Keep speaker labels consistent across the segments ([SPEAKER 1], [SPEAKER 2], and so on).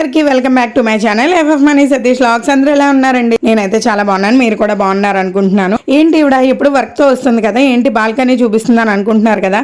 [SPEAKER 1] అందరికీ welcome back to my channel. FF money Satish lakhs అందరూ ఎలా ఉన్నారండి? నేనైతే చాలా బాగున్నాను. మీరు కూడా బాగున్నారు అనుకుంటున్నాను ఏంటి ఇవిడ ఇప్పుడు వర్క్తో వస్తుంది కదా. ఏంటి బాల్కనీ చూపిస్తుందని అనుకుంటున్నారు కదా.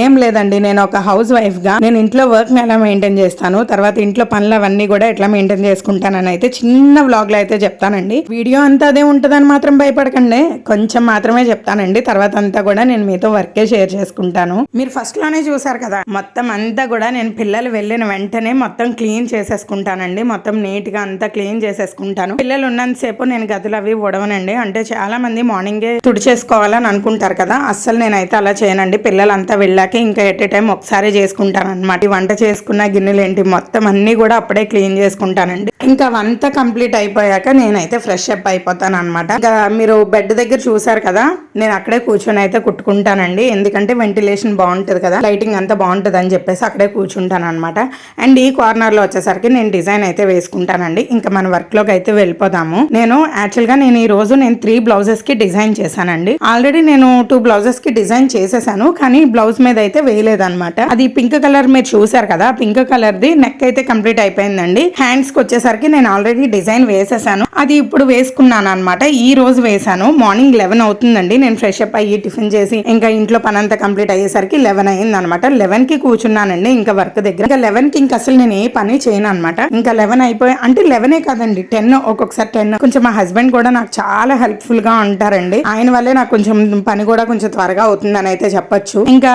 [SPEAKER 1] ఏం లేదండి. నేను ఒక హౌస్ వైఫ్గా నేను ఇంట్లో వర్క్ ఎలా మెయింటైన్ చేస్తాను? తర్వాత ఇంట్లో పనులు అవన్నీ కూడా ఎట్లా మెయింటైన్ చేసుకుంటానని అయితే చిన్న వ్లాగ్లో అయితే చెప్తానండి. వీడియో అంతా అదే ఉంటుందని మాత్రం భయపడకండి. కొంచెం మాత్రమే చెప్తానండి. తర్వాత అంతా కూడా నేను మీతో వర్కే షేర్ చేసుకుంటాను. మీరు ఫస్ట్లోనే చూసారు కదా. మొత్తం అంతా కూడా నేను పిల్లలు వెళ్ళిన వెంటనే మొత్తం క్లీన్ చేసేసుకుంటాను. చేసేసుకుంటానండి మొత్తం నీట్గా అంతా క్లీన్ చేసేసుకుంటాను. పిల్లలు ఉన్నంతసేపు నేను గదులు అవి ఉడవనండి అంటే చాలా మంది మార్నింగే తుడిచేసుకోవాలని అనుకుంటారు కదా. అస్సలు నేనైతే అలా చేయనండి. పిల్లలంతా వెళ్ళాక ఇంకా ఎట్ టైం ఒకసారి చేసుకుంటాను అనమాట వంట చేసుకున్న గిన్నెలు ఏంటి మొత్తం అన్ని కూడా అప్పుడే క్లీన్ చేసుకుంటానండి. ఇంకా వంట కంప్లీట్ అయిపోయాక నేనైతే ఫ్రెష్ అప్ అయిపోతాను అనమాట ఇంకా మీరు బెడ్ దగ్గర చూసారు కదా నేను అక్కడే కూర్చొని అయితే కుట్టుకుంటానండి. ఎందుకంటే వెంటిలేషన్ బాగుంటుంది కదా. లైటింగ్ అంతా బాగుంటుంది అని చెప్పేసి అక్కడే కూర్చుంటాను అనమాట అండ్ ఈ కార్నర్లో వచ్చేసరికి నేను డిజైన్ అయితే వేసుకుంటానండి. ఇంకా మన వర్క్లోకి అయితే వెళ్ళిపోదాము. నేను యాక్చువల్గా నేను ఈ రోజు నేను త్రీ బ్లౌజెస్కి డిజైన్ చేశానండి. ఆల్రెడీ నేను టూ బ్లౌజెస్కి డిజైన్ చేసేసాను. కానీ బ్లౌజ్ మీద అయితే వేయలేదన్నమాట. అది పింక్ కలర్ మీరు చూసారు కదా పింక్ కలర్ ది నెక్ అయితే కంప్లీట్ అయిపోయిందండి. హ్యాండ్స్కి వచ్చేసరికి నేను ఆల్రెడీ డిజైన్ వేసేసాను. అది ఇప్పుడు వేసుకున్నాను అనమాట ఈ రోజు వేసాను మార్నింగ్ లెవెన్ అవుతుందండి. నేను ఫ్రెష్ అప్ అయ్యి టిఫిన్ చేసి ఇంకా ఇంట్లో పని అంతా కంప్లీట్ అయ్యేసరికి లెవెన్ అయింది అనమాట లెవెన్కి కూర్చున్నానండి. ఇంకా వర్క్ దగ్గర. ఇంకా లెవెన్కి ఇంకా అసలు నేను ఏ పని చేయను అనమాట ఇంకా లెవెన్ అయిపోయి అంటే లెవెనే కాదండి టెన్ ఒక్కొక్కసారి టెన్. కొంచెం మా హస్బెండ్ కూడా నాకు చాలా హెల్ప్ఫుల్గా ఉంటారండి. ఆయన వల్లే నాకు కొంచెం పని కూడా కొంచెం త్వరగా అవుతుందని అయితే చెప్పొచ్చు. ఇంకా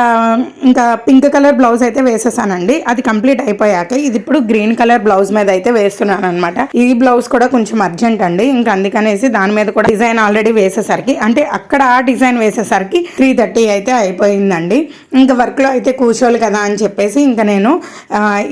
[SPEAKER 1] ఇంకా పింక్ కలర్ బ్లౌజ్ అయితే వేసేసానండి. అది కంప్లీట్ అయిపోయాక ఇది ఇప్పుడు గ్రీన్ కలర్ బ్లౌజ్ మీద అయితే వేస్తున్నాను అనమాట ఈ బ్లౌజ్ కూడా కొంచెం అర్జెంట్ అండి. ఇంకా అందుకనేసి దాని మీద కూడా డిజైన్ ఆల్రెడీ వేసేసరికి అంటే అక్కడ ఆ డిజైన్ వేసేసరికి త్రీ థర్టీ అయితే అయిపోయిందండి. ఇంకా వర్క్లో అయితే కూర్చోవాలి కదా అని చెప్పేసి ఇంకా నేను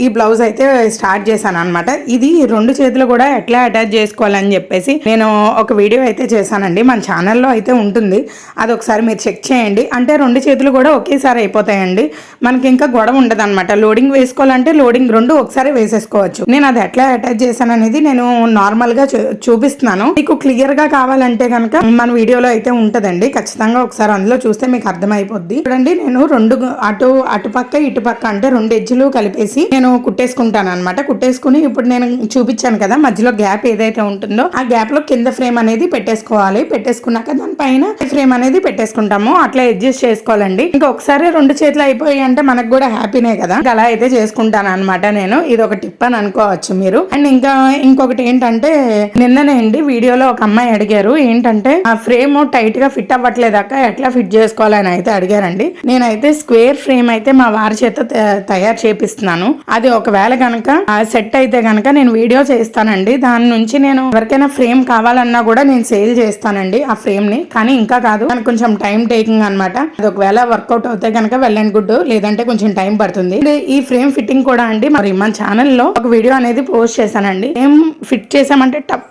[SPEAKER 1] ఈ బ్లౌజ్ అయితే స్టార్ట్ చేశాను అనమాట ఇది రెండు చేతులు కూడా ఎట్లా అటాచ్ చేసుకోవాలని చెప్పేసి నేను ఒక వీడియో అయితే చేశానండి. మన ఛానల్లో అయితే ఉంటుంది. అది ఒకసారి మీరు చెక్ చేయండి. అంటే రెండు చేతులు కూడా ఒకేసారి అయిపోతాయండి. మనకి ఇంకా గొడవ ఉండదు అనమాట లోడింగ్ వేసుకోవాలంటే లోడింగ్ రెండు ఒకసారి వేసేసుకోవచ్చు. నేను అది ఎట్లా అటాచ్ చేశాను అనేది నేను నార్మల్గా చూ- చూపిస్తున్నాను. మీకు క్లియర్గా కావాలంటే కనుక మన వీడియోలో అయితే ఉంటదండి. ఖచ్చితంగా ఒకసారి అందులో చూస్తే మీకు అర్థమైపోద్ది. చూడండి నేను రెండు అటు అటు పక్క ఇటు పక్క అంటే రెండు ఎజ్జులు కలిపేసి నేను కుట్టేసుకుంటాను అనమాట కుట్టేసుకుని ఇప్పుడు నేను చూపించాను కదా మధ్యలో గ్యాప్ ఏదైతే ఉంటుందో ఆ గ్యాప్లో కింద ఫ్రేమ్ అనేది పెట్టేసుకోవాలి. పెట్టేసుకున్నాక దానిపైన ఫ్రేమ్ అనేది పెట్టేసుకుంటాము. అట్లా అడ్జస్ట్ చేసుకోవాలండి. ఇంకా ఒకసారి రెండు చేతులు అయిపోయి అంటే మనకు కూడా హ్యాపీనే కదా. అలా అయితే చేసుకుంటాను అనమాట నేను. ఇది ఒక టిప్ అని అనుకోవచ్చు మీరు. అండ్ ఇంకా ఇంకొకటి ఏంటంటే నిన్ననే అండి వీడియోలో ఒక అమ్మాయి అడిగారు ఏంటంటే ఆ ఫ్రేమ్ టైట్గా ఫిట్ అవ్వట్లేదాక ఎట్లా ఫిట్ చేసుకోవాలని అయితే అడిగారండి. నేనైతే స్క్వేర్ ఫ్రేమ్ అయితే మా వారి చేత తయారు చేపిస్తున్నాను. అది ఒకవేళ కనుక సెట్ అయితే కనుక నేను వీడియో చేస్తానండి. దాని నుంచి నేను ఎవరికైనా ఫ్రేమ్ కావాలన్నా కూడా నేను సేల్ చేస్తానండి ఆ ఫ్రేమ్ని కానీ ఇంకా కాదు. కొంచెం టైం టేకింగ్ అనమాట అది ఒకవేళ వర్కౌట్ అవుతే కనుక వెల్ అండ్ గుడ్. లేదంటే కొంచెం టైం పడుతుంది. ఈ ఫ్రేమ్ ఫిట్టింగ్ కూడా అండి మరి మన ఛానల్లో ఒక వీడియో అనేది పోస్ట్ చేశానండి. ఏం ఫిట్ చేసామంటే టప్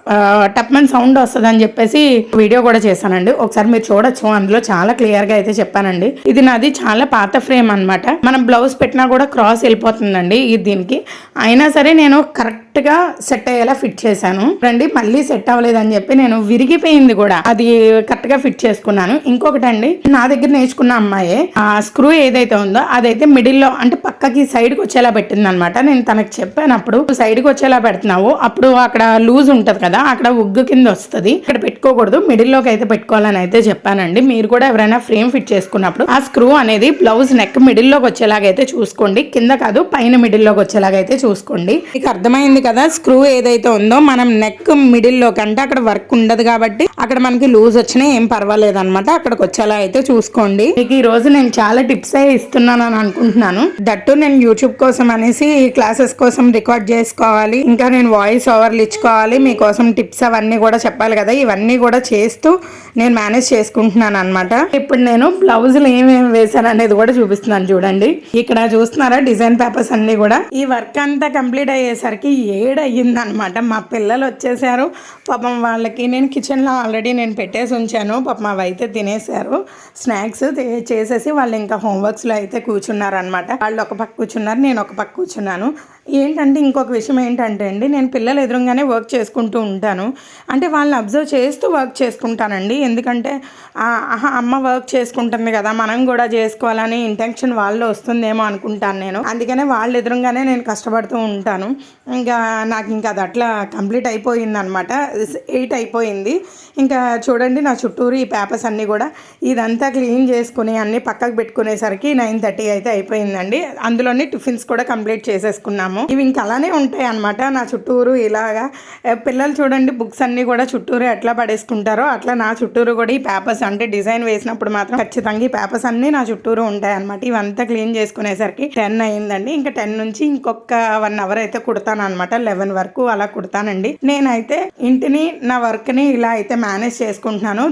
[SPEAKER 1] టప్ సౌండ్ వస్తుంది అని చెప్పేసి వీడియో కూడా చేశానండి. ఒకసారి మీరు చూడొచ్చు అందులో చాలా క్లియర్గా అయితే చెప్పానండి. ఇది నాది చాలా పాత ఫ్రేమ్ అన్నమాట. మనం బ్లౌజ్ పెట్టినా కూడా క్రాస్ వెళ్ళిపోతుందండి ఇది దీనికి. అయినా సరే నేను కరెక్ట్ కరెక్ట్గా సెట్ అయ్యేలా ఫిట్ చేశాను. రండి మళ్ళీ సెట్ అవ్వలేదని చెప్పి నేను విరిగిపోయింది కూడా. అది కరెక్ట్గా ఫిట్ చేసుకున్నాను. ఇంకొకటి అండి నా దగ్గర నేర్చుకున్న అమ్మాయి ఆ స్క్రూ ఏదైతే ఉందో అదైతే మిడిల్లో అంటే పక్కకి సైడ్కి వచ్చేలా పెట్టింది అనమాట నేను తనకు చెప్పాను అప్పుడు సైడ్కి వచ్చేలా పెడుతున్నావు. అప్పుడు అక్కడ లూజ్ ఉంటుంది కదా అక్కడ ఉగ్గు కింద వస్తుంది. ఇక్కడ పెట్టుకోకూడదు. మిడిల్లోకి అయితే పెట్టుకోవాలని అయితే చెప్పానండి. మీరు కూడా ఎవరైనా ఫ్రేమ్ ఫిట్ చేసుకున్నప్పుడు ఆ స్క్రూ అనేది బ్లౌజ్ నెక్ మిడిల్లోకి వచ్చేలాగైతే చూసుకోండి. కింద కాదు పైన మిడిల్లోకి వచ్చేలాగైతే చూసుకోండి. మీకు అర్థమైంది కదా స్క్రూ ఏదైతే ఉందో మనం నెక్ మిడిల్లో కంటే అక్కడ వర్క్ ఉండదు కాబట్టి అక్కడ మనకి లూజ్ వచ్చినా ఏం పర్వాలేదు అనమాట అక్కడికి వచ్చేలా అయితే చూసుకోండి. మీకు ఈ రోజు నేను చాలా టిప్స్ ఏ ఇస్తున్నాను అని అనుకుంటున్నాను. దట్టు నేను యూట్యూబ్ కోసం అనేసి క్లాసెస్ కోసం రికార్డ్ చేసుకోవాలి. ఇంకా నేను వాయిస్ ఓవర్లు ఇచ్చుకోవాలి. మీకోసం టిప్స్ అవన్నీ కూడా చెప్పాలి కదా. ఇవన్నీ కూడా చేస్తూ నేను మేనేజ్ చేసుకుంటున్నాను అనమాట ఇప్పుడు నేను బ్లౌజులు ఏమేమి వేశాను అనేది కూడా చూపిస్తున్నాను చూడండి. ఇక్కడ చూస్తున్నారా? డిజైన్ పేపర్స్ అన్ని కూడా. ఈ వర్క్ అంతా కంప్లీట్ అయ్యేసరికి ఏడు మా పిల్లలు వచ్చేసారు. పాపం వాళ్ళకి నేను కిచెన్లో ఆల్రెడీ నేను పెట్టేసి ఉంచాను. పాపం అవి అయితే తినేసారు. స్నాక్స్ చేసేసి వాళ్ళు ఇంకా హోంవర్క్స్లో అయితే కూర్చున్నారు అనమాట వాళ్ళు ఒక పక్క కూర్చున్నారు నేను ఒక పక్క కూర్చున్నాను. ఏంటంటే ఇంకొక విషయం ఏంటంటే అండి నేను పిల్లలు ఎదురుగానే వర్క్ చేసుకుంటూ ఉంటాను. అంటే వాళ్ళని అబ్జర్వ్ చేస్తూ వర్క్ చేసుకుంటానండి. ఎందుకంటే ఆహా అమ్మ వర్క్ చేసుకుంటుంది కదా మనం కూడా చేసుకోవాలని ఇంటెన్షన్ వాళ్ళు వస్తుందేమో అనుకుంటాను నేను. అందుకనే వాళ్ళ ఎదురుగానే నేను కష్టపడుతూ ఉంటాను. ఇంకా నాకు ఇంకా అది అట్లా కంప్లీట్ అయిపోయింది అనమాట ఎయిట్ అయిపోయింది. ఇంకా చూడండి నా చుట్టూరు ఈ పేపర్స్ అన్నీ కూడా ఇదంతా క్లీన్ చేసుకుని అన్నీ పక్కకు పెట్టుకునేసరికి నైన్ థర్టీ అయితే అయిపోయిందండి. అందులోనే టిఫిన్స్ కూడా కంప్లీట్ చేసేసుకున్నాము ఇవి ఇంకా అలానే ఉంటాయి అనమాట నా చుట్టూరు ఇలాగా పిల్లలు చూడండి బుక్స్ అన్నీ కూడా చుట్టూరు ఎట్లా పడేసుకుంటారో అట్లా నా చుట్టూరు కూడా ఈ పేపర్స్ అంటే డిజైన్ వేసినప్పుడు మాత్రం ఖచ్చితంగా ఈ పేపర్స్ అన్నీ నా చుట్టూరు ఉంటాయి అనమాట ఇవంతా క్లీన్ చేసుకునేసరికి టెన్ అయిందండి. ఇంకా టెన్ నుంచి ఇంకొక వన్ అవర్ అయితే కుడతాను అనమాట లెవెన్ వరకు అలా కుడతానండి. నేనైతే ఇంటిని నా వర్క్ని ఇలా అయితే మేనేజ్ చేసుకుంటున్నాను.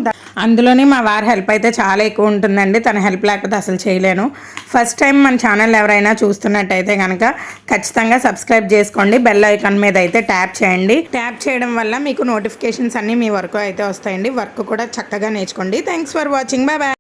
[SPEAKER 1] అందులోనే మా వారి హెల్ప్ అయితే చాలా ఎక్కువ ఉంటుందండి. తన హెల్ప్ లేకపోతే అసలు చేయలేను. ఫస్ట్ టైం మన ఛానల్ ఎవరైనా చూస్తున్నట్టయితే కనుక ఖచ్చితంగా సబ్స్క్రైబ్ చేసుకోండి. బెల్ ఐకాన్ మీద అయితే ట్యాప్ చేయండి. ట్యాప్ చేయడం వల్ల మీకు నోటిఫికేషన్స్ అన్నీ మీ వరకు అయితే వస్తాయండి. వర్క్ కూడా చక్కగా నేర్చుకోండి. Thanks for watching bye bye